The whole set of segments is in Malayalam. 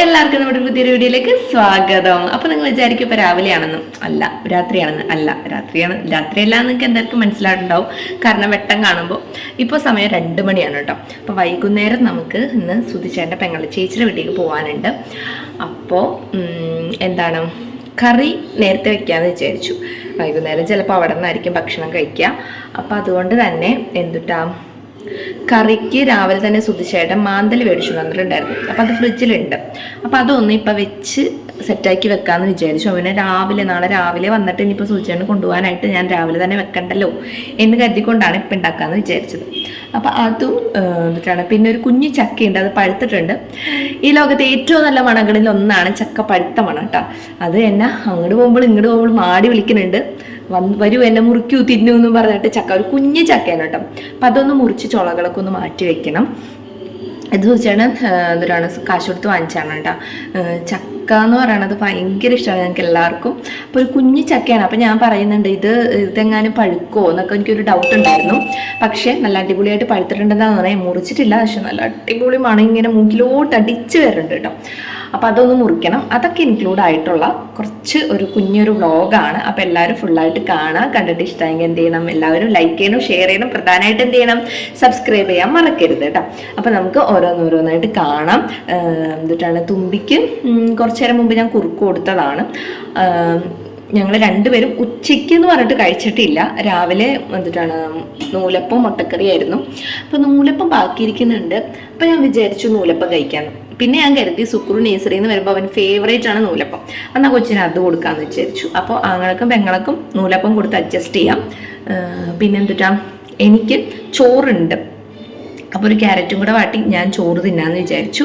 എല്ലാവർക്കും നമ്മുടെ പുതിയൊരു വീഡിയോയിലേക്ക് സ്വാഗതം. അപ്പൊ നിങ്ങൾ വിചാരിക്കും ഇപ്പൊ രാവിലെയാണെന്നും അല്ല രാത്രിയാണെന്ന് അല്ല രാത്രിയാണ് രാത്രിയല്ല നിങ്ങൾക്ക് എന്തായാലും മനസ്സിലായിട്ടുണ്ടാവും. കാരണം വെട്ടം കാണുമ്പോൾ ഇപ്പോൾ സമയം രണ്ട് മണിയാണ് കേട്ടോ. അപ്പോൾ വൈകുന്നേരം നമുക്ക് ഇന്ന് സുതിച്ചേട്ടന്റെ പെങ്ങളെ ചേച്ചിയുടെ വീട്ടിലേക്ക് പോകാനുണ്ട് അപ്പോൾ എന്താണ് കറി നേരത്തെ വെക്കാന്ന് വിചാരിച്ചു. വൈകുന്നേരം ചിലപ്പോൾ അവിടെ നിന്നായിരിക്കും ഭക്ഷണം കഴിക്കുക. അപ്പോൾ അതുകൊണ്ട് തന്നെ എന്തുട്ടാ കറിക്ക് രാവിലെ തന്നെ സുധിച്ചേട്ടൻ മാന്തൽ മേടിച്ചു വന്നിട്ടുണ്ടായിരുന്നു അപ്പം അത് ഫ്രിഡ്ജിലുണ്ട്. അപ്പം അതൊന്ന് ഇപ്പം വെച്ച് സെറ്റാക്കി വെക്കാമെന്ന് വിചാരിച്ചു. അവനെ രാവിലെ നാളെ രാവിലെ വന്നിട്ട് ഇനിയിപ്പോൾ സുധിച്ചേട്ടൻ കൊണ്ടുപോകാനായിട്ട് ഞാൻ രാവിലെ തന്നെ വെക്കണ്ടല്ലോ എന്ന് കരുതിക്കൊണ്ടാണ് ഇപ്പം ഉണ്ടാക്കാമെന്ന് വിചാരിച്ചത്. അപ്പം അതും എന്നിട്ടാണ്. പിന്നെ ഒരു കുഞ്ഞു ചക്കയുണ്ട് അത് പഴുത്തിട്ടുണ്ട്. ഈ ലോകത്തെ ഏറ്റവും നല്ല മണങ്ങളിൽ ഒന്നാണ് ചക്ക പഴുത്ത മണം കേട്ടോ അത് എന്നെ അങ്ങോട്ട് പോകുമ്പോൾ ഇങ്ങോട്ട് പോകുമ്പോൾ മാടി വിളിക്കുന്നുണ്ട്. വന്ന് വരൂ എന്നെ മുറിക്കൂ തിന്നു എന്നും പറഞ്ഞിട്ട് ചക്ക ഒരു കുഞ്ഞു ചക്കയാണ് കേട്ടോ. അപ്പം അതൊന്ന് മുറിച്ച് ചുളകളൊക്കെ ഒന്ന് മാറ്റി വെക്കണം. ഇത് വെച്ചാണ് എന്തിനാണ് കാശ് കൊടുത്ത് വാങ്ങിച്ചാണ് കേട്ടോ. ചക്ക എന്ന് പറയണത് ഭയങ്കര ഇഷ്ടമാണ് ഞങ്ങൾക്ക് എല്ലാവർക്കും. അപ്പോൾ ഒരു കുഞ്ഞു ചക്കയാണ്. അപ്പോൾ ഞാൻ പറയുന്നുണ്ട് ഇത് ഇതെങ്ങാനും പഴുക്കോ എന്നൊക്കെ എനിക്കൊരു ഡൗട്ട് ഉണ്ടായിരുന്നു. പക്ഷേ നല്ല അടിപൊളിയായിട്ട് പഴുത്തിട്ടുണ്ടെന്നാണ് പറയാം മുറിച്ചിട്ടില്ല പക്ഷെ നല്ല അടിപൊളി മണം ഇങ്ങനെ മൂക്കിലോട്ട് അടിച്ച് വരുന്നുണ്ട് കേട്ടോ. അപ്പോൾ അതൊന്ന് മുറിക്കണം. അതൊക്കെ ഇൻക്ലൂഡ് ആയിട്ടുള്ള കുറച്ച് ഒരു കുഞ്ഞൊരു വ്ളോഗാണ് അപ്പോൾ എല്ലാവരും ഫുള്ളായിട്ട് കാണാം. കണ്ടിട്ട് ഇഷ്ടമെങ്കിൽ എന്ത് ചെയ്യണം? എല്ലാവരും ലൈക്ക് ചെയ്യണം ഷെയർ ചെയ്യണം. പ്രധാനമായിട്ട് എന്ത് ചെയ്യണം? സബ്സ്ക്രൈബ് ചെയ്യാൻ മറക്കരുത് കേട്ടോ. അപ്പോൾ നമുക്ക് ഓരോന്നോരോന്നായിട്ട് കാണാം. എന്നിട്ടാണ് തുമ്പിക്ക് കുറച്ചു നേരം മുമ്പ് ഞാൻ കുറുക്ക് കൊടുത്തതാണ്. ഞങ്ങൾ രണ്ടുപേരും ഉച്ചയ്ക്ക് എന്ന് പറഞ്ഞിട്ട് കഴിച്ചിട്ടില്ല. രാവിലെ എന്നിട്ടാണ് നൂലപ്പം മുട്ടക്കറിയായിരുന്നു അപ്പോൾ നൂലപ്പം ബാക്കിയിരിക്കുന്നുണ്ട്. അപ്പോൾ ഞാൻ വിചാരിച്ചു നൂലപ്പം കഴിക്കാമെന്ന് പിന്നെ ഞാൻ കരുതി സുക്രു നേഴ്സറിയിൽ നിന്ന് വരുമ്പോൾ അവൻ ഫേവറേറ്റ് ആണ് നൂലപ്പം. എന്നാൽ കൊച്ചിന് അത് കൊടുക്കാമെന്ന് വിചാരിച്ചു. അപ്പോൾ ആങ്ങൾക്കും പെങ്ങളക്കും നൂലപ്പം കൊടുത്ത് അഡ്ജസ്റ്റ് ചെയ്യാം. പിന്നെന്തുട്ടാ? എനിക്ക് ചോറുണ്ട്. അപ്പോൾ ഒരു ക്യാരറ്റും കൂടെ വാട്ടി ഞാൻ ചോറ് തിന്നാന്ന് വിചാരിച്ചു.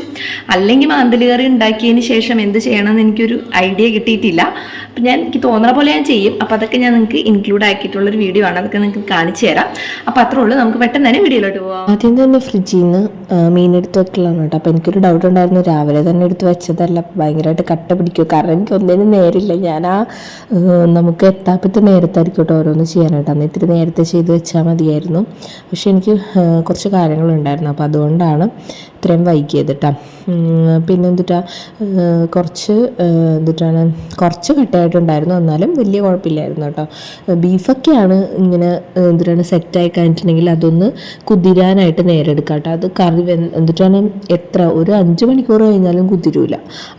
അല്ലെങ്കിൽ മാന്തലി കറി ഉണ്ടാക്കിയതിന് ശേഷം എന്ത് ചെയ്യണമെന്ന് എനിക്കൊരു ഐഡിയ കിട്ടിയിട്ടില്ല. അപ്പം ഞാൻ എനിക്ക് തോന്നുന്ന പോലെ ഞാൻ ചെയ്യും. അപ്പോൾ അതൊക്കെ ഞാൻ നിങ്ങൾക്ക് ഇൻക്ലൂഡ് ആക്കിയിട്ടുള്ളൊരു വീഡിയോ ആണ്. അതൊക്കെ നിങ്ങൾക്ക് കാണിച്ചു തരാം. അപ്പോൾ അത്രേ ഉള്ളൂ. നമുക്ക് പെട്ടെന്ന് തന്നെ വീഡിയോയിലോട്ട് പോവാം. ആദ്യം തന്നെ ഫ്രിഡ്ജിൽ നിന്ന് മീൻ എടുത്ത് വെക്കലാണ് കേട്ടോ. അപ്പോൾ എനിക്കൊരു ഡൗട്ട് ഉണ്ടായിരുന്നു. രാവിലെ തന്നെ എടുത്ത് വെച്ചതല്ല. ഭയങ്കരമായിട്ട് കട്ട പിടിക്കും കാരണം എനിക്ക് ഒന്നിനും നേരില്ല. ഞാൻ ആ നമുക്ക് എത്താപ്പത്തെ നേരത്തായിരിക്കും കേട്ടോ ഓരോന്ന് ചെയ്യാനായിട്ട്. അന്ന് ഇത്തിരി നേരത്തെ ചെയ്ത് വെച്ചാൽ മതിയായിരുന്നു. പക്ഷെ എനിക്ക് ആ, ഉണ്ടായിരുന്നു. അപ്പോൾ അതുകൊണ്ടാണ് ഇത്രയും വൈകിയത് കേട്ടോ പിന്നെ എന്തിട്ടാ? കുറച്ച് എന്തുട്ടാണ്? കുറച്ച് കട്ടയായിട്ടുണ്ടായിരുന്നു എന്നാലും വലിയ കുഴപ്പമില്ലായിരുന്നു കേട്ടോ ബീഫൊക്കെയാണ് ഇങ്ങനെ എന്തുട്ടാണ് സെറ്റായി കഴിഞ്ഞിട്ടുണ്ടെങ്കിൽ അതൊന്ന് കുതിരാനായിട്ട് നേരെ എടുക്കാം കേട്ടോ അത് കറി എന്തുട്ടാണ് എത്ര ഒരു അഞ്ച് മണിക്കൂർ കഴിഞ്ഞാലും കുതിരൂല.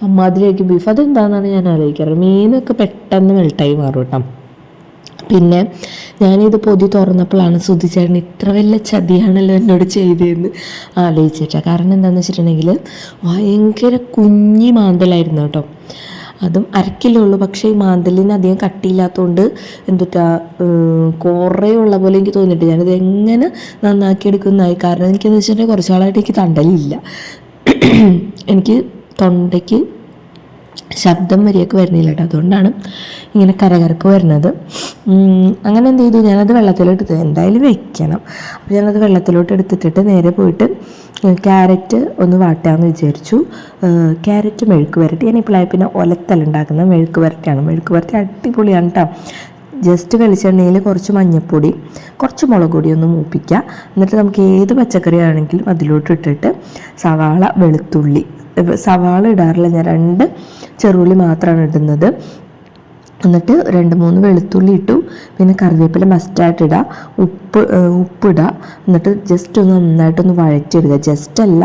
അമ്മാതിരിയായിരിക്കും ബീഫ്. അതെന്താണെന്നാണ് ഞാൻ ആലോചിക്കാറ്. മീനൊക്കെ പെട്ടെന്ന് മെൽട്ടായി മാറും കേട്ടോ പിന്നെ ഞാനിത് പൊതി തുറന്നപ്പോഴാണ് സുധിച്ചേട്ടൻ ഇത്ര വലിയ ചതിയാണല്ലോ എന്നോട് ചെയ്തതെന്ന് ആലോചിച്ചിട്ട. കാരണം എന്താണെന്ന് വെച്ചിട്ടുണ്ടെങ്കിൽ ഭയങ്കര കുഞ്ഞി മാന്തലായിരുന്നു കേട്ടോ. അതും അരക്കിലേ ഉള്ളൂ. പക്ഷേ ഈ മാന്തലിന് അധികം കട്ടിയില്ലാത്തതുകൊണ്ട് എന്തുട്ടാ കുറേ ഉള്ള പോലെ എനിക്ക് തോന്നിയിട്ട് ഞാനിത് എങ്ങനെ നന്നാക്കി എടുക്കുന്നതായി? കാരണം എനിക്കെന്ന് വെച്ചിട്ടുണ്ടെങ്കിൽ കുറച്ച് നാളായിട്ട് എനിക്ക് തണ്ടലില്ല. എനിക്ക് തൊണ്ടയ്ക്ക് ശബ്ദം വരെയൊക്കെ വരുന്നില്ല കേട്ടോ. അതുകൊണ്ടാണ് ഇങ്ങനെ കരകരപ്പ് വരുന്നത്. അങ്ങനെ എന്ത് ചെയ്തു? ഞാനത് വെള്ളത്തിലെടുത്ത് എന്തായാലും വെക്കണം. അപ്പോൾ ഞാനത് വെള്ളത്തിലോട്ട് എടുത്തിട്ടിട്ട് നേരെ പോയിട്ട് ക്യാരറ്റ് ഒന്ന് വാട്ടാമെന്ന് വിചാരിച്ചു. ക്യാരറ്റ് മെഴുക്ക് വരട്ടി. ഞാൻ ഇപ്പോൾ പിന്നെ ഒലത്തലുണ്ടാക്കുന്ന മെഴുക്ക് വരട്ടിയാണ്. മെഴുക്ക് വരട്ടി അടിപൊളിയാണ് കേട്ടോ ജസ്റ്റ് വെളിച്ചെണ്ണയിൽ കുറച്ച് മഞ്ഞൾപ്പൊടി കുറച്ച് മുളക് പൊടി ഒന്ന് മൂപ്പിക്കുക. എന്നിട്ട് നമുക്ക് ഏത് പച്ചക്കറി ആണെങ്കിലും അതിലോട്ട് ഇട്ടിട്ട് സവാള വെളുത്തുള്ളി സവാള ഇടാറില്ല. ഞാൻ രണ്ട് ചെറുള്ളി മാത്രമാണ് ഇടുന്നത്. എന്നിട്ട് രണ്ട് മൂന്ന് വെളുത്തുള്ളി ഇട്ടു. പിന്നെ കറിവേപ്പില മസ്റ്റായിട്ട് ഇടുക ഉപ്പ് ഉപ്പിടുക എന്നിട്ട് ജസ്റ്റ് ഒന്ന് നന്നായിട്ടൊന്ന് വഴറ്റിയെടുക്കുക. ജസ്റ്റ് അല്ല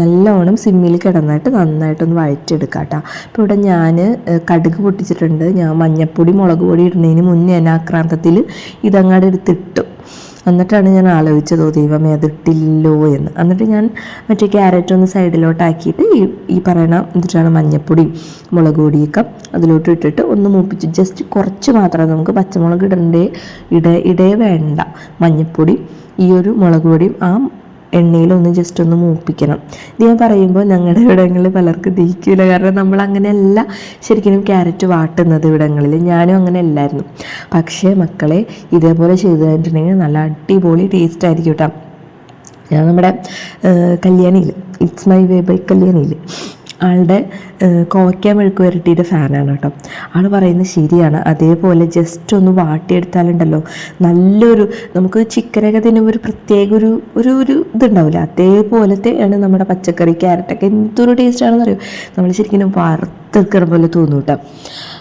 നല്ലോണം സിമ്മിൽ കിടന്നിട്ട് നന്നായിട്ടൊന്ന് വഴറ്റിയെടുക്കുക കേട്ടോ അപ്പോൾ ഇവിടെ ഞാൻ കടുക് പൊട്ടിച്ചിട്ടുണ്ട്. ഞാൻ മഞ്ഞപ്പൊടി മുളക് പൊടി ഇടുന്നതിന് മുന്നേ അനാക്രാന്തത്തിൽ ഇതങ്ങാട് എടുത്തിട്ടു. എന്നിട്ടാണ് ഞാൻ ആലോചിച്ചത് ഓ ദൈവമേ അതിട്ടില്ലോ എന്ന്. എന്നിട്ട് ഞാൻ മറ്റേ ക്യാരറ്റ് ഒന്ന് സൈഡിലോട്ടാക്കിയിട്ട് ഈ ഈ പറയണ എന്നിട്ടാണ് മഞ്ഞപ്പൊടിയും മുളക് പൊടിയൊക്കെ അതിലോട്ട് ഇട്ടിട്ട് ഒന്ന് മൂപ്പിച്ച് ജസ്റ്റ് കുറച്ച് മാത്രം നമുക്ക് പച്ചമുളക് ഇടണ്ടേ ഇട ഇടേ വേണ്ട. മഞ്ഞപ്പൊടി ഈ ഒരു മുളക് പൊടിയും ആ എണ്ണയിലൊന്ന് ജസ്റ്റ് ഒന്ന് മൂപ്പിക്കണം. ഇത് ഞാൻ പറയുമ്പോൾ ഞങ്ങളുടെ ഇവിടങ്ങളിൽ പലർക്കും ദഹിക്കില്ല കാരണം നമ്മൾ അങ്ങനെയല്ല ശരിക്കും ക്യാരറ്റ് വാട്ടുന്നത് ഇവിടങ്ങളിൽ. ഞാനും അങ്ങനെ അല്ലായിരുന്നു. പക്ഷേ മക്കളെ ഇതേപോലെ ചെയ്തു കഴിഞ്ഞിട്ടുണ്ടെങ്കിൽ നല്ല അടിപൊളി ടേസ്റ്റ് ആയിരിക്കും കേട്ടോ ഞാൻ നമ്മുടെ കല്യാണിയിൽ ഇറ്റ്സ് മൈ വേ ബൈ കല്യാണിയിൽ ആളുടെ കോവയ്ക്കാൻ കോവയ്ക്ക മെഴുക്ക് വരട്ടിയുടെ ഫാനാണ് കേട്ടോ. ആൾ പറയുന്നത് ശരിയാണ്. അതേപോലെ ജസ്റ്റ് ഒന്ന് വാട്ടിയെടുത്താലുണ്ടല്ലോ നല്ലൊരു നമുക്ക് ചിക്കനൊക്കെ തിന്നുമ്പോൾ ഒരു പ്രത്യേക ഒരു ഒരു ഒരു ഇതുണ്ടാവില്ല? അതേപോലത്തെ ആണ് നമ്മുടെ പച്ചക്കറി ക്യാരറ്റൊക്കെ. എന്തൊരു ടേസ്റ്റ് ആണെന്ന് അറിയോ നമ്മൾ ശരിക്കും വറുത്തെടുക്കണ പോലെ തോന്നും കേട്ടോ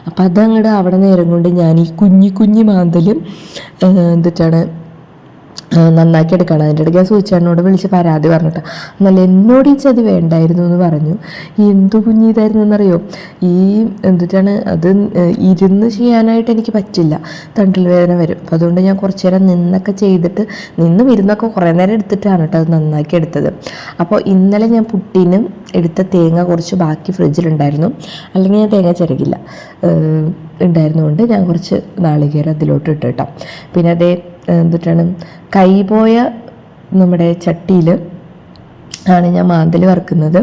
അപ്പം അതങ്ങോട്ട് അവിടെ നേരം കൊണ്ട് ഞാൻ ഈ കുഞ്ഞി കുഞ്ഞി മാന്തലും എന്നിട്ടാണ് ആ, നന്നാക്കി എടുക്കണം. അതിന്റെ ഇടയ്ക്ക് ഞാൻ സൂചിച്ചേട്ടനോട് വിളിച്ച് പരാതി പറഞ്ഞിട്ട്. എന്നാൽ എന്നോട് ഈ ചതി വേണ്ടായിരുന്നു എന്ന് പറഞ്ഞു. എന്തു കുഞ്ഞിതായിരുന്നു എന്നറിയോ ഈ എന്തിട്ടാണ് അത് ഇരുന്ന് ചെയ്യാനായിട്ട് എനിക്ക് പറ്റില്ല. തണ്ടിൽ വേദന വരും. അപ്പം അതുകൊണ്ട് ഞാൻ കുറച്ച് നേരം നിന്നൊക്കെ ചെയ്തിട്ട് നിന്നും ഇരുന്നൊക്കെ കുറേ നേരം എടുത്തിട്ടാണ് കേട്ടോ അത് നന്നാക്കി എടുത്തത്. അപ്പോൾ ഇന്നലെ ഞാൻ പുട്ടിനും എടുത്ത തേങ്ങ കുറച്ച് ബാക്കി ഫ്രിഡ്ജിലുണ്ടായിരുന്നു. അല്ലെങ്കിൽ ഞാൻ തേങ്ങ ചിരകില്ല. ഉണ്ടായിരുന്നുകൊണ്ട് ഞാൻ കുറച്ച് നാളികേരം അതിലോട്ട് ഇട്ട് കേട്ടോ. പിന്നെ അതേ എന്തിട്ടാണ്? കൈപോയ നമ്മുടെ ചട്ടിയിൽ ആണ് ഞാൻ മാന്തൽ വറുക്കുന്നത്.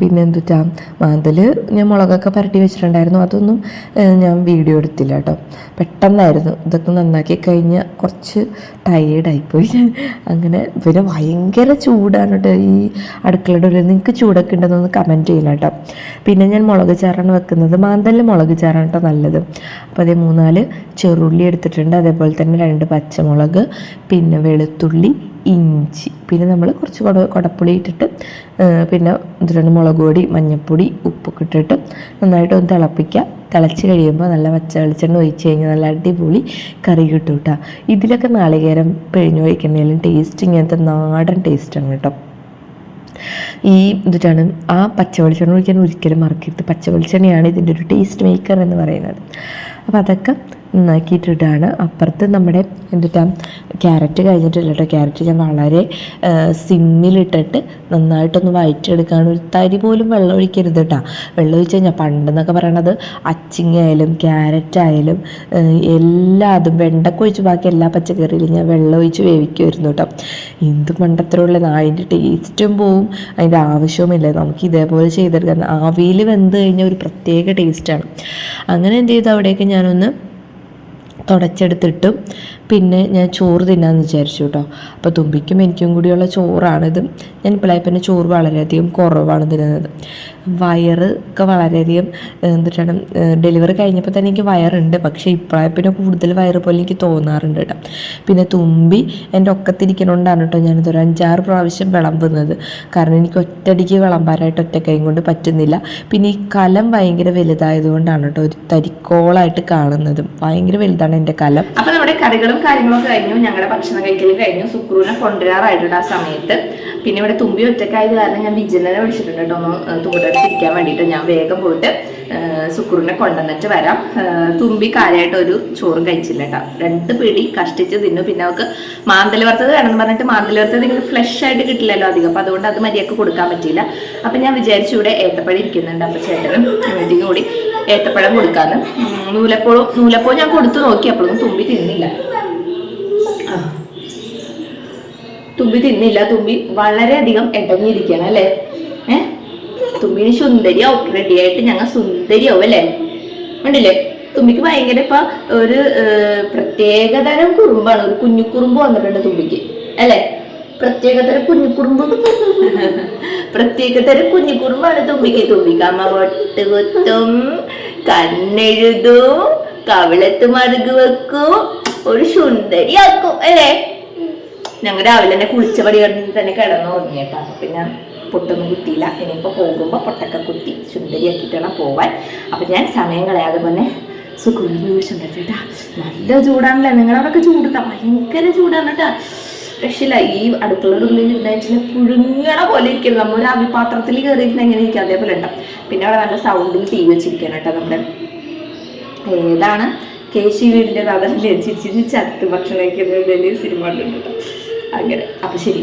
പിന്നെ എന്തുട്ടാ ഞാൻ മുളകൊക്കെ പുരട്ടി വെച്ചിട്ടുണ്ടായിരുന്നു. അതൊന്നും ഞാൻ വീഡിയോ എടുത്തില്ല കേട്ടോ പെട്ടെന്നായിരുന്നു. ഇതൊക്കെ നന്നാക്കി കഴിഞ്ഞാൽ കുറച്ച് ടയേർഡായിപ്പോയി അങ്ങനെ പിന്നെ ഭയങ്കര ചൂടാണ് കേട്ടോ ഈ അടുക്കളയുടെ ഉള്ളിൽ നിങ്ങൾക്ക് ചൂടൊക്കെ ഉണ്ടെന്നൊന്ന് കമന്റ് ചെയ്യണം കേട്ടോ പിന്നെ ഞാൻ മുളക് ചാറാണ് വെക്കുന്നത്. മാന്തലിൽ മുളക് ചാറാണ് കേട്ടോ നല്ലത്. അപ്പോൾ അതേ മൂന്നാൽ ചെറുള്ളി എടുത്തിട്ടുണ്ട്. അതേപോലെ തന്നെ രണ്ട് പച്ചമുളക് പിന്നെ വെളുത്തുള്ളി ഇഞ്ചി. പിന്നെ നമ്മൾ കുറച്ച് കുട കുടപ്പുളി ഇട്ടിട്ട് പിന്നെ ഇതിലാണ് മുളക് പൊടി മഞ്ഞൾപ്പൊടി ഉപ്പൊക്കെ ഇട്ടിട്ട് നന്നായിട്ട് ഒന്ന് തിളപ്പിക്കുക. തിളച്ച് കഴിയുമ്പോൾ നല്ല പച്ച വെളിച്ചെണ്ണ ഒഴിച്ച് കഴിഞ്ഞാൽ നല്ല അടിപൊളി കറി കിട്ടും കേട്ടോ. ഇതിലൊക്കെ നാളികേരം പിഴിഞ്ഞ് ഒഴിക്കുന്നതിലും ടേസ്റ്റ് ഇങ്ങനത്തെ നാടൻ ടേസ്റ്റാണ് കേട്ടോ. ഈ എന്നിട്ടാണ് ആ പച്ച വെളിച്ചെണ്ണ ഒഴിക്കാൻ ഒരിക്കലും മറക്കരുത്. പച്ച വെളിച്ചെണ്ണയാണ് ഇതിന്റെ ഒരു ടേസ്റ്റ് മേക്കർ എന്ന് പറയുന്നത്. അപ്പോൾ അതൊക്കെ നന്നാക്കിയിട്ടിട്ടാണ്. അപ്പുറത്ത് നമ്മുടെ എന്തിട്ടാ ക്യാരറ്റ് കഴിഞ്ഞിട്ടില്ല കേട്ടോ. ക്യാരറ്റ് ഞാൻ വളരെ സിമ്മിലിട്ടിട്ട് നന്നായിട്ടൊന്ന് വഴറ്റിയെടുക്കുകയാണ് ഒരു തരി പോലും വെള്ളം ഒഴിക്കരുത് കേട്ടോ. വെള്ളം ഒഴിച്ച് കഴിഞ്ഞാൽ പണ്ടെന്നൊക്കെ പറയണത് അച്ചിങ്ങ ആയാലും ക്യാരറ്റ് ആയാലും ആ, എല്ലാതും വെണ്ടക്ക ഒഴിച്ച് ബാക്കി എല്ലാ പച്ചക്കറിയിലും ഞാൻ വെള്ളം ഒഴിച്ച് വേവിക്കുമായിരുന്നു കേട്ടോ. എന്ത് മണ്ടത്തരമുള്ള അതിന്റെ ടേസ്റ്റും പോവും. അതിന്റെ ആവശ്യവുമില്ല. നമുക്ക് ഇതേപോലെ ചെയ്തെടുക്കാം ആവിയിൽ വെന്ത് കഴിഞ്ഞാൽ ഒരു പ്രത്യേക ടേസ്റ്റാണ്. അങ്ങനെ എന്ത് ചെയ്തു? അവിടെയൊക്കെ ഞാനൊന്ന് തുടച്ചെടുത്തിട്ടും പിന്നെ ഞാൻ ചോറ് തിന്നാന്ന് വിചാരിച്ചു കേട്ടോ അപ്പോൾ തുമ്പിക്കും എനിക്കും കൂടിയുള്ള ചോറാണിത്. ഞാൻ പിന്നെ ചോറ് വളരെയധികം കുറവാണ് തിന്നുന്നത്. വയറ് ഒക്കെ വളരെയധികം എന്തിട്ടാണ് ഡെലിവറി കഴിഞ്ഞപ്പോൾ തന്നെ എനിക്ക് വയറുണ്ട്. പക്ഷേ ഇപ്പോഴായി പിന്നെ കൂടുതൽ വയറ് പോലെ എനിക്ക് തോന്നാറുണ്ട് കേട്ടോ പിന്നെ തുമ്പി എന്റെ ഒക്കത്തിരിക്കണോണ്ടാണ് കേട്ടോ ഒരു അഞ്ചാറ് പ്രാവശ്യം വിളമ്പുന്നത്. കാരണം എനിക്ക് ഒറ്റടിക്ക് വിളമ്പാനായിട്ട് ഒറ്റ കൈ കൊണ്ട് പറ്റുന്നില്ല. പിന്നെ ഈ കലം ഭയങ്കര വലുതായതുകൊണ്ടാണ് കേട്ടോ ഒരു തരിക്കോളായിട്ട് കാണുന്നത്. ഭയങ്കര വലുതാണ്. എന്റെ കലം. അപ്പൊ നമ്മുടെ കറികളും കാര്യങ്ങളൊക്കെ കഴിഞ്ഞു. ഞങ്ങളുടെ ഭക്ഷണം കഴിക്കലും കഴിഞ്ഞു. സുക്രൂനെ കൊണ്ടുവരാറായിട്ടുണ്ട് ആ സമയത്ത്. പിന്നെ ഇവിടെ തുമ്പി ഒറ്റക്കായത് കാരണം ഞാൻ വിജയനെ വിളിച്ചിട്ടുണ്ട് കേട്ടോ. ഒന്ന് തൂടത്തിരിക്കാൻ വേണ്ടിട്ട് ഞാൻ വേഗം പോയിട്ട് സുക്രൂനെ കൊണ്ടുവന്നിട്ട് വരാം. തുമ്പി കാര്യമായിട്ട് ഒരു ചോറും കഴിച്ചില്ല കേട്ടോ. രണ്ട് പിടി കഷ്ടിച്ച് തിന്നു. പിന്നെ അവർക്ക് മാന്തൽ വറുത്തത് വേണമെന്ന് പറഞ്ഞിട്ട് മാന്തൽ വറുത്തത് നിങ്ങൾ ഫ്ലഷ് ആയിട്ട് കിട്ടില്ലല്ലോ അധികം. അപ്പൊ അതുകൊണ്ട് അത് മര്യാദയ്ക്ക് കൊടുക്കാൻ പറ്റിയില്ല. അപ്പൊ ഞാൻ വിചാരിച്ചു ഇവിടെ ഏത്തപ്പഴം ഇരിക്കുന്നുണ്ട്. അപ്പൊ ചേട്ടനും കൂടി ഏത്തപ്പഴം കൊടുക്കാന്ന്. നൂലപ്പോ നൂലപ്പോ ഞാൻ കൊടുത്തു നോക്കി അപ്പോഴൊന്നും തുമ്പി തിന്നില്ല. തുമ്പി തിന്നില്ല തുമ്പി വളരെയധികം ഇടങ്ങിയിരിക്കണം അല്ലേ? ഏ? തുമ്പിന് സുന്ദരിയാവും റെഡിയായിട്ട് ഞങ്ങൾ സുന്ദരിയാവും അല്ലേ? ഉണ്ടല്ലേ? തുമ്പിക്ക് ഭയങ്കര ഇപ്പൊ ഒരു പ്രത്യേകതരം കുറുമ്പാണ്. ഒരു കുഞ്ഞു കുറുമ്പ് വന്നിട്ടുണ്ട് തുമ്പിക്ക് അല്ലേ? പ്രത്യേകതരം കുഞ്ഞിക്കുറുമ്പ് പ്രത്യേകതര കുഞ്ഞിക്കുറുമ്പാണ് തുമ്പിക്ക്. തുമ്പിക്ക് അമ്മ പൊട്ട് കുത്തും കണ്ണെഴുതും കവിളത്ത് മറുക് വെക്കും ഒരു സുന്ദരിയാക്കും അല്ലേ? ഞങ്ങൾ രാവിലെ തന്നെ കുളിച്ച പടി തന്നെ കിടന്നു ഉറങ്ങിയിട്ടാ പിന്നെ പൊട്ടൊന്നും കുത്തിയില്ല ഇനിയിപ്പോൾ പോകുമ്പോൾ പൊട്ടൊക്കെ കുത്തി സുന്ദരിയാക്കിയിട്ടാണ് പോവാൻ. അപ്പം ഞാൻ സമയം കളയാതെ തന്നെ സുഖം വിളിച്ചിട്ടുണ്ടാ നല്ല ചൂടാണല്ലേ? നിങ്ങളവിടൊക്കെ ചൂടുണ്ടാ? ഭയങ്കര ചൂടാണ് കേട്ടാ. രക്ഷയില്ല ഈ അടുക്കളയുടെ ഉള്ളിൽ ഇരുന്നാച്ചില്ല പുഴുങ്ങണ പോലെ ഇരിക്കും നമ്മൾ ഒരു അവിപാത്രത്തിൽ കയറിയിരുന്ന എങ്ങനെ ഇരിക്കും. അതേപോലെ ഉണ്ടാവും. പിന്നെ അവിടെ നല്ല സൗണ്ടിൽ തീ വി വെച്ചിരിക്കാൻ കേട്ടോ നമ്മുടെ. ഏതാണ്? കേശി വീടിന്റെ അതല്ലേ ചിരിച്ചിരി ചത്ത് ഭക്ഷണം കഴിക്കുന്ന സിനിമ അങ്ങനെ. അപ്പം ശരി.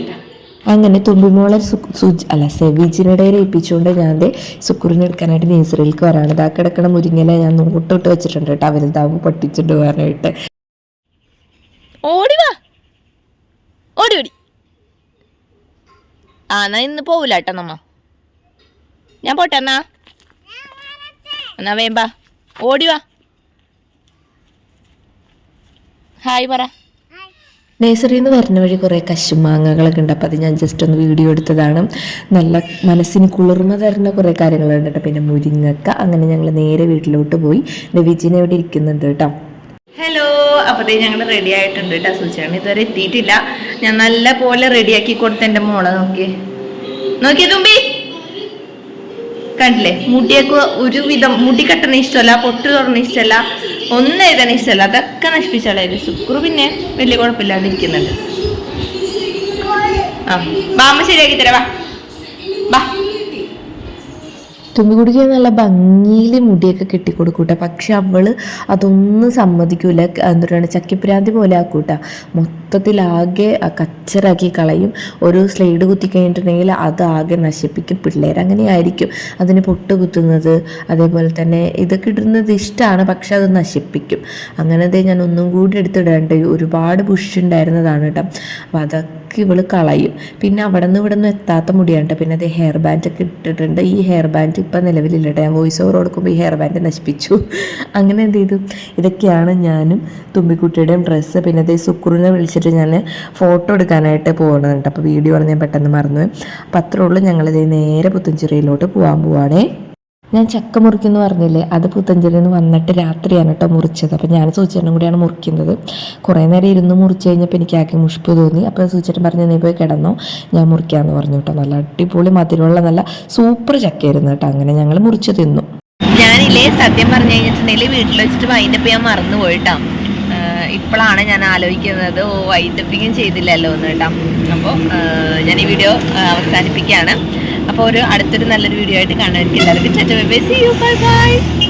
അങ്ങനെ തുമ്പിമോളെ സുജ് അല്ല സെവിജിനിടെ ഏൽപ്പിച്ചുകൊണ്ട് ഞാൻ ദേ സുക്കുറിനെ എടുക്കാനായിട്ട് നേഴ്സറിയിലേക്ക് വരാണ്. ഇതാ കിടക്കണ മുരിങ്ങല ഞാൻ നോട്ടോട്ട് വെച്ചിട്ടുണ്ട് കേട്ടോ. വലുതാവുമ്പോൾ പൊട്ടിച്ചിട്ട് പോകാനായിട്ട് ഓടി ഓടി ആ എന്നാ ഇന്ന് പോവില്ല കേട്ടോ നമ്മ. ഞാൻ പോട്ടെ എന്നാ. എന്നാ വേമ്പാ ഓടിവാ ഹായ് പറ. നേഴ്സറിയിൽ നിന്ന് വരുന്ന വഴി കുറേ കശുമാങ്ങകളൊക്കെ ഉണ്ട്. അപ്പോൾ അത് ഞാൻ ജസ്റ്റ് ഒന്ന് വീഡിയോ എടുത്തതാണ്. നല്ല മനസ്സിന് കുളിർമ തരുന്ന കുറേ കാര്യങ്ങളുണ്ട് കേട്ടോ. പിന്നെ മുരിങ്ങക്ക. അങ്ങനെ ഞങ്ങൾ നേരെ വീട്ടിലോട്ട് പോയി. നവീജിനെ ഇവിടെ ഇരിക്കുന്നുണ്ട് കേട്ടോ. ഹലോ അപ്പോഴത്തേ ഞങ്ങൾ റെഡി ആയിട്ടുണ്ട് കേട്ടോ സൂചിയാണ് ഇതുവരെ എത്തിയിട്ടില്ല. ഞാൻ നല്ല പോലെ റെഡിയാക്കി കൊടുത്ത എന്റെ മോളെ നോക്കി നോക്കിയേ തുമ്പി. കണ്ടില്ലേ? മുടിയൊക്കെ ഒരുവിധം മുടി കെട്ടണ ഇഷ്ടമല്ല പൊട്ട് തുറന്ന ഇഷ്ടമല്ല ഒന്നും എഴുതാൻ ഇഷ്ടമല്ല. അതൊക്കെ നശിപ്പിച്ചാളായത് ശുക്രു പിന്നെ വലിയ കുഴപ്പമില്ലാതെ ഇരിക്കുന്നുണ്ട്. ആ ബാമ്മ ശരിയാക്കി തരാം. വാ. ബാ തുമ്പിക്കുടിക്ക് നല്ല ഭംഗിയിൽ മുടിയൊക്കെ കെട്ടിക്കൊടുക്കൂട്ട. പക്ഷെ അവൾ അതൊന്നും സമ്മതിക്കൂല. എന്താ പറയുക ചക്കിപ്രാന്തി പോലെ ആക്കൂട്ട. മൊത്തത്തിലാകെ കച്ചറാക്കി കളയും. ഒരു സ്ലൈഡ് കുത്തി കഴിഞ്ഞിട്ടുണ്ടെങ്കിൽ അത് ആകെ നശിപ്പിക്കും പിള്ളേർ. അങ്ങനെ ആയിരിക്കും അതിന് പൊട്ട് കുത്തുന്നത്. അതേപോലെ തന്നെ ഇതൊക്കെ ഇടുന്നത് ഇഷ്ടമാണ് പക്ഷെ അത് നശിപ്പിക്കും. അങ്ങനത്തെ ഞാൻ ഒന്നും കൂടി എടുത്തിടേണ്ട ഒരുപാട് ബുഷ് ഉണ്ടായിരുന്നതാണ് കേട്ടോ. അപ്പോൾ അതൊക്കെ ഇവൾ കളയും. പിന്നെ അവിടെ നിന്ന് ഇവിടെ നിന്ന് എത്താത്ത മുടിയാണ്. പിന്നെ അത് ഹെയർ ബാൻഡ് ഒക്കെ ഇട്ടിട്ടുണ്ട്. ഈ ഹെയർ ബാൻഡ് ഇപ്പം നിലവിലില്ലട്ടെ ഞാൻ വോയിസ് ഓവർ കൊടുക്കുമ്പോൾ ഈ ഹെയർ ബാൻഡ് നശിപ്പിച്ചു. അങ്ങനെ എന്ത് ചെയ്തു? ഇതൊക്കെയാണ് ഞാനും തുമ്പിക്കുട്ടിയുടെയും ഡ്രസ്സ് പിന്നെ അതേ സുക്രൂനെ വിളിച്ചിട്ട് ഞാൻ ഫോട്ടോ എടുക്കാനായിട്ട് പോകുന്നുണ്ട് അപ്പോൾ വീഡിയോ ആണ് ഞാൻ പെട്ടെന്ന് മറന്നു അപ്പോൾ അത്രേ ഉള്ളൂ. ഞങ്ങളിത് നേരെ പുത്തഞ്ചിറയിലോട്ട് പോകാൻ പോവാണേ. ഞാൻ ചക്ക മുറിക്കുന്നു പറഞ്ഞില്ലേ? അത് പുത്തഞ്ചിരിയിൽ നിന്ന് വന്നിട്ട് രാത്രിയാണ് കേട്ടോ മുറിച്ചത്. അപ്പോൾ ഞാൻ സൂചിച്ചേട്ടനും കൂടിയാണ് മുറിക്കുന്നത്. കുറേ നേരം ഇരുന്ന് മുറിച്ച് കഴിഞ്ഞപ്പോൾ എനിക്ക് ആകെ മുഷിപ്പ് തോന്നി. അപ്പോൾ സൂചിച്ചേട്ടൻ പറഞ്ഞു നീ പോയി കിടന്നോ. ഞാൻ മുറിക്കാമെന്ന് പറഞ്ഞു കേട്ടോ. നല്ല അടിപൊളി മധുരമുള്ള നല്ല സൂപ്പർ ചക്കയായിരുന്നു കേട്ടോ. അങ്ങനെ ഞങ്ങൾ മുറിച്ച് തിന്നു. ഞാനില്ലേ സത്യം പറഞ്ഞു കഴിഞ്ഞിട്ടുണ്ടെങ്കിൽ വീട്ടിൽ വെച്ചിട്ട് വൈകിട്ടപ്പോൾ ഞാൻ മറന്നു പോയിട്ടാ ഇപ്പോഴാണ് ഞാൻ ആലോചിക്കുന്നത് ഓ വൈൻഡപ്പിങ്ങും ചെയ്തില്ലല്ലോ എന്ന് കേട്ടോ. അപ്പോൾ ഞാൻ ഈ വീഡിയോ അവസാനിപ്പിക്കുകയാണ്. അപ്പോൾ ഒരു അടുത്തൊരു നല്ലൊരു വീഡിയോ ആയിട്ട് കാണുമായിരിക്കും എല്ലാവർക്കും ബൈ ബൈ